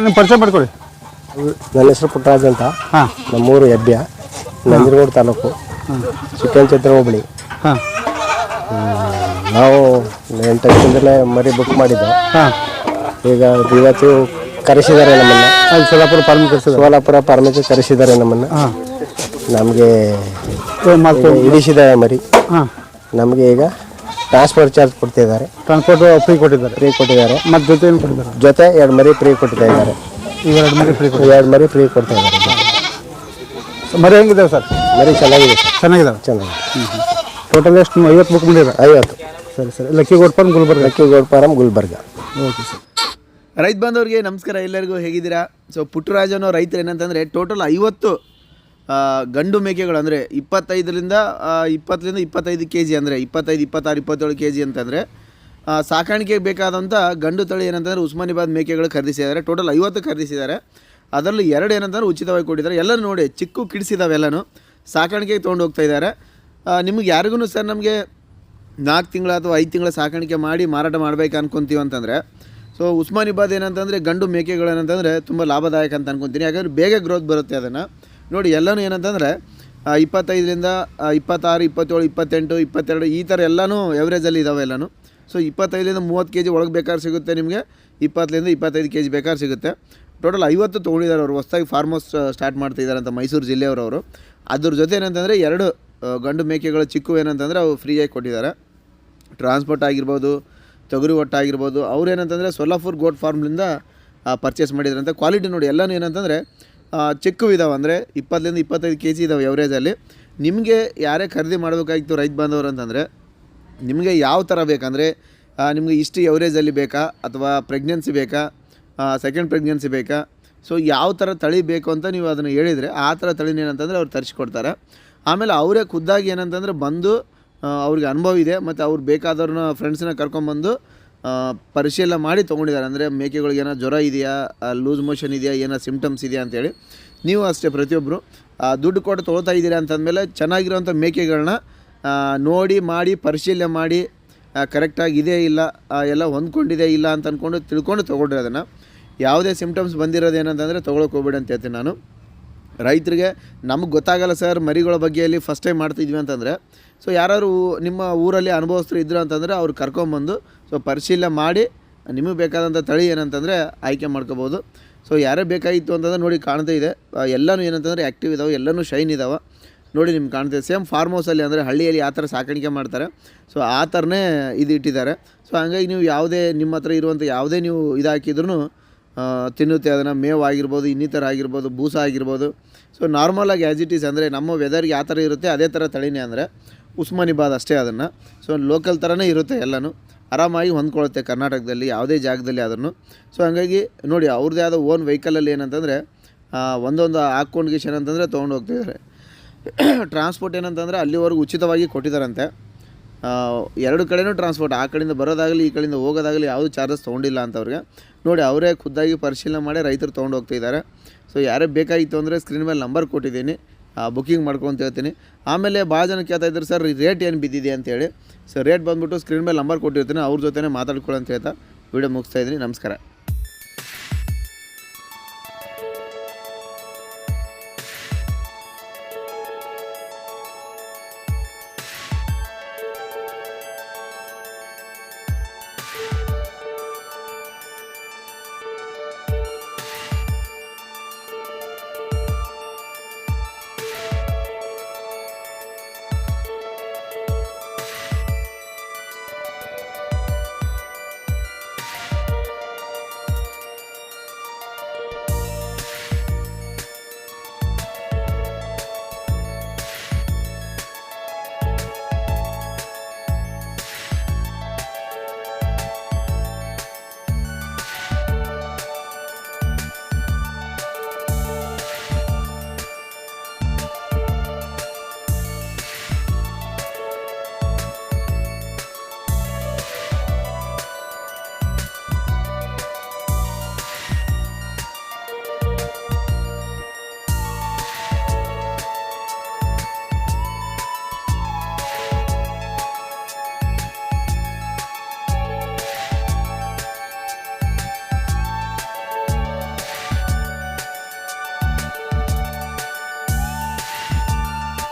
ನಿಮ್ಮ ಪರಿಚಯ ಮಾಡ್ಕೊಳ್ಳಿ ನನ್ನ ಹೆಸರು ಪುಟ್ಟರಾಜ್ ಅಂತ. ಹಾಂ. ನಮ್ಮೂರು ಎಬ್ಬ್ಯ ನಂಜನಗೂಡು ತಾಲೂಕು. ಚಿಕ್ಕನ್ ಚಿತ್ರ ಹೋಬಳಿ. ಹಾಂ. ನಾವು ಎಂಟು ದಿನದಲ್ಲೇ ಮರಿ ಬುಕ್ ಮಾಡಿದ್ದು. ಹಾಂ. ಈಗ ಇವತ್ತು ಕರೆಸಿದ್ದಾರೆ ನಮ್ಮನ್ನು. ಅಲ್ಲಿ ಸೋಲಾಪುರ ಫಾರ್ಮ್ ಕರೆಸಿದ್ರು ಸೋಲಾಪುರ ಪಾರ್ಮಿಗೆ ಕರೆಸಿದ್ದಾರೆ ನಮ್ಮನ್ನು. ಹಾಂ. ನಮಗೆ ಇಳಿಸಿದ ಮರಿ. ಹಾಂ. ನಮಗೆ ಈಗ ಟ್ರಾನ್ಸ್ಪೋರ್ಟ್ ಚಾರ್ಜ್ ಕೊಡ್ತಿದ್ದಾರೆ. ಟ್ರಾನ್ಸ್ಪೋರ್ಟ್ ಫ್ರೀ ಕೊಟ್ಟಿದ್ದಾರೆ. ಫ್ರೀ ಕೊಟ್ಟಿದ್ದಾರೆ. ಮತ್ತು ಜೊತೆ ಏನು ಕೊಟ್ಟಿದ್ದಾರೆ. ಜೊತೆ ಎರಡು ಮರಿ ಫ್ರೀ ಕೊಡ್ತಾ ಇದ್ದಾರೆ ಎರಡು ಮರಿ ಫ್ರೀ ಎರಡು ಮರಿ ಫ್ರೀ ಕೊಡ್ತಾ ಇದ್ದಾರೆ ಮರಿ ಹೆಂಗಿದೆ ಸರ್? ಮರಿ ಚೆನ್ನಾಗಿದೆ ಚೆನ್ನಾಗಿದೆ. ಚೆನ್ನಾಗಿದೆ ಟೋಟಲ್ ಎಷ್ಟು ಐವತ್ತು ಬುಕ್ ಮಾಡಿದ್ರೆ ಐವತ್ತು. ಸರಿ ಸರಿ. Lucky goat farm Gulbarga. Lucky farm Gulbarga. Okay sir. ರೈತ ಬಾಂಧವರಿಗೆ ನಮಸ್ಕಾರ. ಎಲ್ಲರಿಗೂ ಹೇಗಿದ್ದೀರಾ? ಸೊ ಪುಟ್ಟರಾಜನೋ ಅನ್ನೋ ರೈತರು ಏನಂತಂದರೆ ಟೋಟಲ್ ಐವತ್ತು ಗಂಡು ಮೇಕೆಗಳು ಅಂದರೆ ಇಪ್ಪತ್ತೈದರಿಂದ ಇಪ್ಪತ್ತರಿಂದ ಇಪ್ಪತ್ತೈದು ಕೆ ಜಿ ಅಂದರೆ, ಇಪ್ಪತ್ತೈದು, ಇಪ್ಪತ್ತಾರು, ಇಪ್ಪತ್ತೇಳು ಕೆ ಜಿ ಅಂತಂದರೆ ಸಾಕಾಣಿಕೆಗೆ ಬೇಕಾದಂಥ ಗಂಡು ತಳಿ ಏನಂತಂದರೆ ಉಸ್ಮಾನಿಬಾದ್ ಮೇಕೆಗಳು ಖರೀದಿಸಿದ್ದಾರೆ. ಟೋಟಲ್ ಐವತ್ತು ಖರೀದಿಸಿದ್ದಾರೆ. ಅದರಲ್ಲಿ ಎರಡು ಏನಂತಂದ್ರೆ ಉಚಿತವಾಗಿ ಕೊಟ್ಟಿದ್ದಾರೆ. ಎಲ್ಲರೂ ನೋಡಿ, ಚಿಕ್ಕು ಕಿಡಿಸಿದಾವೆ ಎಲ್ಲನೂ. ಸಾಕಾಣಿಕೆಗೆ ತೊಗೊಂಡು ಹೋಗ್ತಾ ಇದ್ದಾರೆ. ನಿಮಗೆ ಯಾರಿಗೂ ಸರ್ ನಮಗೆ ನಾಲ್ಕು ತಿಂಗಳು ಅಥವಾ ಐದು ತಿಂಗಳ ಸಾಕಾಣಿಕೆ ಮಾಡಿ ಮಾರಾಟ ಮಾಡಬೇಕು ಅನ್ಕೊಂತೀವಿ ಅಂತಂದರೆ, ಸೊ ಉಸ್ಮಾನಿಬಾದ್ ಏನಂತಂದರೆ ಗಂಡು ಮೇಕೆಗಳು ಏನಂತಂದರೆ ತುಂಬ ಲಾಭದಾಯಕ ಅಂತ ಅನ್ಕೊತೀನಿ. ಯಾಕಂದರೆ ಬೇಗ ಗ್ರೋತ್ ಬರುತ್ತೆ ಅದನ್ನು. ನೋಡಿ, ಎಲ್ಲನೂ ಏನಂತಂದರೆ ಇಪ್ಪತ್ತೈದರಿಂದ ಇಪ್ಪತ್ತಾರು, ಇಪ್ಪತ್ತೇಳು, ಇಪ್ಪತ್ತೆಂಟು, ಇಪ್ಪತ್ತೆರಡು, ಈ ಥರ ಎಲ್ಲನೂ ಎವರೇಜಲ್ಲಿ ಇದ್ದಾವೆ ಎಲ್ಲನೂ. ಸೊ ಇಪ್ಪತ್ತೈದರಿಂದ ಮೂವತ್ತು ಕೆ ಜಿ ಒಳಗೆ ಬೇಕಾದ್ರೆ ಸಿಗುತ್ತೆ ನಿಮಗೆ, ಇಪ್ಪತ್ತರಿಂದ ಇಪ್ಪತ್ತೈದು ಕೆ ಜಿ ಬೇಕಾದ್ರೆ ಸಿಗುತ್ತೆ. ಟೋಟಲ್ ಐವತ್ತು ತೊಗೊಂಡಿದ್ದಾರೆ ಅವರು, ಹೊಸ್ದಾಗಿ ಫಾರ್ಮ್ ಹೌಸ್ ಸ್ಟಾರ್ಟ್ ಮಾಡ್ತಿದ್ದಾರೆ ಅಂತ ಮೈಸೂರು ಜಿಲ್ಲೆಯವರವರು ಅದ್ರ ಜೊತೆ ಏನಂತಂದರೆ, ಎರಡು ಗಂಡು ಮೇಕೆಗಳ ಚಿಕ್ಕು ಏನಂತಂದರೆ, ಅವು ಫ್ರೀಯಾಗಿ ಕೊಟ್ಟಿದ್ದಾರೆ. ಟ್ರಾನ್ಸ್ಪೋರ್ಟ್ ಆಗಿರ್ಬೋದು, ತೊಗರಿ ಒಟ್ಟು ಆಗಿರ್ಬೋದು, ಅವ್ರು ಏನಂತಂದರೆ ಸೊಲ್ಲಾಪುರ್ ಗೋಟ್ ಫಾರ್ಮ್ಲಿಂದ ಪರ್ಚೇಸ್ ಮಾಡಿದ್ರಂತೆ. ಕ್ವಾಲಿಟಿ ನೋಡಿ, ಎಲ್ಲನೂ ಏನಂತಂದರೆ ಚಿಕ್ಕು ಇದಾವೆ ಅಂದರೆ ಇಪ್ಪತ್ತರಿಂದ ಇಪ್ಪತ್ತೈದು ಕೆ ಜಿ ಇದಾವೆ ಎವರೇಜಲ್ಲಿ ನಿಮಗೆ ಯಾರೇ ಖರೀದಿ ಮಾಡಬೇಕಾಗಿತ್ತು ರೈತ ಬಾಂಧವರು ಅಂತಂದರೆ, ನಿಮಗೆ ಯಾವ ಥರ ಬೇಕಂದರೆ ನಿಮಗೆ ಇಷ್ಟು ಎವರೇಜಲ್ಲಿ ಬೇಕಾ, ಅಥವಾ ಪ್ರೆಗ್ನೆನ್ಸಿ ಬೇಕಾ ಸೆಕೆಂಡ್ ಪ್ರೆಗ್ನೆನ್ಸಿ ಬೇಕಾ ಸೊ ಯಾವ ಥರ ತಳಿ ಬೇಕು ಅಂತ ನೀವು ಅದನ್ನು ಹೇಳಿದರೆ ಆ ಥರ ತಳಿನ ಏನಂತಂದರೆ ಅವ್ರು ತರಿಸ್ಕೊಡ್ತಾರೆ. ಆಮೇಲೆ ಅವರೇ ಖುದ್ದಾಗಿ ಏನಂತಂದರೆ ಬಂದು ಅವ್ರಿಗೆ ಅನುಭವ ಇದೆ, ಮತ್ತು ಅವ್ರು ಬೇಕಾದವ್ರನ್ನ ಫ್ರೆಂಡ್ಸನ್ನ ಕರ್ಕೊಂಬಂದು ಪರಿಶೀಲನೆ ಮಾಡಿ ತೊಗೊಂಡಿದ್ದಾರೆ. ಅಂದರೆ ಮೇಕೆಗಳಿಗೆ ಏನೋ ಜ್ವರ ಇದೆಯಾ ಲೂಸ್ ಮೋಷನ್ ಇದೆಯಾ, ಏನೋ ಸಿಮ್ಟಮ್ಸ್ ಇದೆಯಾ ಅಂತೇಳಿ ನೀವು ಅಷ್ಟೇ ಪ್ರತಿಯೊಬ್ಬರು ದುಡ್ಡು ಕೊಟ್ಟು ತೊಗೊಳ್ತಾ ಇದ್ದೀರಾ ಅಂತಂದಮೇಲೆ ಚೆನ್ನಾಗಿರೋಂಥ ಮೇಕೆಗಳನ್ನ ನೋಡಿ ಮಾಡಿ, ಪರಿಶೀಲನೆ ಮಾಡಿ ಕರೆಕ್ಟಾಗಿ ಇದೆ ಇಲ್ಲ ಎಲ್ಲ ಹೊಂದ್ಕೊಂಡಿದೆ ಇಲ್ಲ ಅಂತ ಅಂದ್ಕೊಂಡು ತಿಳ್ಕೊಂಡು ತೊಗೊಂಡ್ರೆ ಅದನ್ನು ಯಾವುದೇ ಸಿಮ್ಟಮ್ಸ್ ಬಂದಿರೋದು ಏನಂತಂದರೆ ತೊಗೊಳಕ್ಕೆ ಹೋಗ್ಬೇಡಿ ಅಂತ ಹೇಳ್ತೀನಿ ನಾನು. ರೈತರಿಗೆ ನಮಗೆ ಗೊತ್ತಾಗಲ್ಲ ಸರ್ ಮರಿಗಳ ಬಗ್ಗೆ ಅಲ್ಲಿ ಫಸ್ಟ್ ಟೈಮ್ ಮಾಡ್ತಿದ್ವಿ ಅಂತಂದರೆ. ಸೊ ಯಾರು ನಿಮ್ಮ ಊರಲ್ಲಿ ಅನುಭವಸ್ಥರು ಇದ್ರು ಅಂತಂದರೆ ಅವ್ರು ಕರ್ಕೊಂಬಂದು ಸೊ ಪರಿಶೀಲನೆ ಮಾಡಿ, ನಿಮಗೆ ಬೇಕಾದಂಥ ತಳಿ ಏನಂತಂದರೆ ಆಯ್ಕೆ ಮಾಡ್ಕೋಬೋದು. ಸೊ ಯಾರೇ ಬೇಕಾಗಿತ್ತು ಅಂತಂದ್ರೆ ನೋಡಿ ಕಾಣ್ತಾ ಇದೆ. ಎಲ್ಲನೂ ಏನಂತಂದರೆ ಆ್ಯಕ್ಟಿವ್ ಇದಾವೆ, ಎಲ್ಲನೂ ಶೈನ್ ಇದಾವೆ. ನೋಡಿ ನಿಮ್ಗೆ ಕಾಣ್ತಿದೆ ಸೇಮ್ ಫಾರ್ಮ್ ಹೌಸಲ್ಲಿ ಅಂದರೆ ಹಳ್ಳಿಯಲ್ಲಿ ಆ ಥರ ಸಾಕಾಣಿಕೆ ಮಾಡ್ತಾರೆ. ಸೊ ಆ ಥರನೇ ಇದು ಇಟ್ಟಿದ್ದಾರೆ. ಸೊ ಹಂಗಾಗಿ ನೀವು ಯಾವುದೇ ನಿಮ್ಮ ಹತ್ರ ಇರುವಂಥ ಯಾವುದೇ ನೀವು ಇದು ಹಾಕಿದ್ರೂ ತಿನ್ನುತ್ತೆ, ಅದನ್ನು ಮೇವು ಆಗಿರ್ಬೋದು ಇನ್ನಿತರ ಆಗಿರ್ಬೋದು ಬೂಸ ಆಗಿರ್ಬೋದು ಸೊ ನಾರ್ಮಲಾಗಿ ಆ್ಯಸ್ ಇಟ್ ಈಸ್ ಅಂದರೆ ನಮ್ಮ ವೆದರ್ಗೆ ಯಾವ ಥರ ಇರುತ್ತೆ, ಅದೇ ಥರ ತಳಿನೇ ಅಂದರೆ ಉಸ್ಮಾನಿಬಾದ್ ಅಷ್ಟೇ ಅದನ್ನು. ಸೊ ಲೋಕಲ್ ಥರನೇ ಇರುತ್ತೆ ಎಲ್ಲನೂ. ಆರಾಮಾಗಿ ಹೊಂದ್ಕೊಳ್ಳುತ್ತೆ ಕರ್ನಾಟಕದಲ್ಲಿ, ಯಾವುದೇ ಜಾಗದಲ್ಲಿ ಅದನ್ನು ಸೊ ಹಂಗಾಗಿ ನೋಡಿ, ಅವ್ರದ್ದೇ ಆದ ಓನ್ ವೆಹಿಕಲಲ್ಲಿ ಏನಂತಂದರೆ ಒಂದೊಂದು ಒಂದೊಂದು ಹಾಕ್ಕೊಂಡಿಗೇಷನ್ ಅಂತಂದರೆ ತೊಗೊಂಡು ಹೋಗ್ತಿದ್ದಾರೆ. ಟ್ರಾನ್ಸ್ಪೋರ್ಟ್ ಏನಂತಂದರೆ ಅಲ್ಲಿವರೆಗೂ ಉಚಿತವಾಗಿ ಕೊಟ್ಟಿದ್ದಾರಂತೆ. ಎರಡು ಕಡೆನೂ ಟ್ರಾನ್ಸ್ಪೋರ್ಟ್ ಆ ಕಡೆಯಿಂದ ಬರೋದಾಗಲಿ, ಈ ಕಡೆಯಿಂದ ಹೋಗೋದಾಗಲಿ ಯಾವುದು ಚಾರ್ಜಸ್ ತೊಗೊಂಡಿಲ್ಲ ಅಂತ ಅವ್ರಿಗೆ. ನೋಡಿ, ಅವರೇ ಖುದ್ದಾಗಿ ಪರಿಶೀಲನೆ ಮಾಡಿ ರೈತರು ತೊಗೊಂಡು ಹೋಗ್ತಿದ್ದಾರೆ ಸೊ ಯಾರೇ ಬೇಕಾಗಿತ್ತು ಅಂದರೆ ಸ್ಕ್ರೀನ್ ಮೇಲೆ ನಂಬರ್ ಕೊಟ್ಟಿದ್ದೀನಿ. ಬುಕ್ಕಿಂಗ್ ಮಾಡ್ಕೊಂತ ಹೇಳ್ತೀನಿ. ಆಮೇಲೆ ಭಾಳ ಜನ ಕೇಳ್ತಾ ಇದ್ದಾರೆ, ಸರ್ ರೇಟ್ ಏನು ಬಿದ್ದಿದೆ? ಅಂತೇಳಿ ಸೊ ರೇಟ್ ಬಂದುಬಿಟ್ಟು ಸ್ಕ್ರೀನ್ ಮೇಲೆ ನಂಬರ್ ಕೊಟ್ಟಿರ್ತೀನಿ. ಅವ್ರ ಜೊತೆ ಮಾತಾಡ್ಕೊಳ್ಳೋ ಅಂತ ಹೇಳ್ತಾ ವಿಡಿಯೋ ಮುಗಿಸ್ತಾ ಇದ್ದೀನಿ. ನಮಸ್ಕಾರ.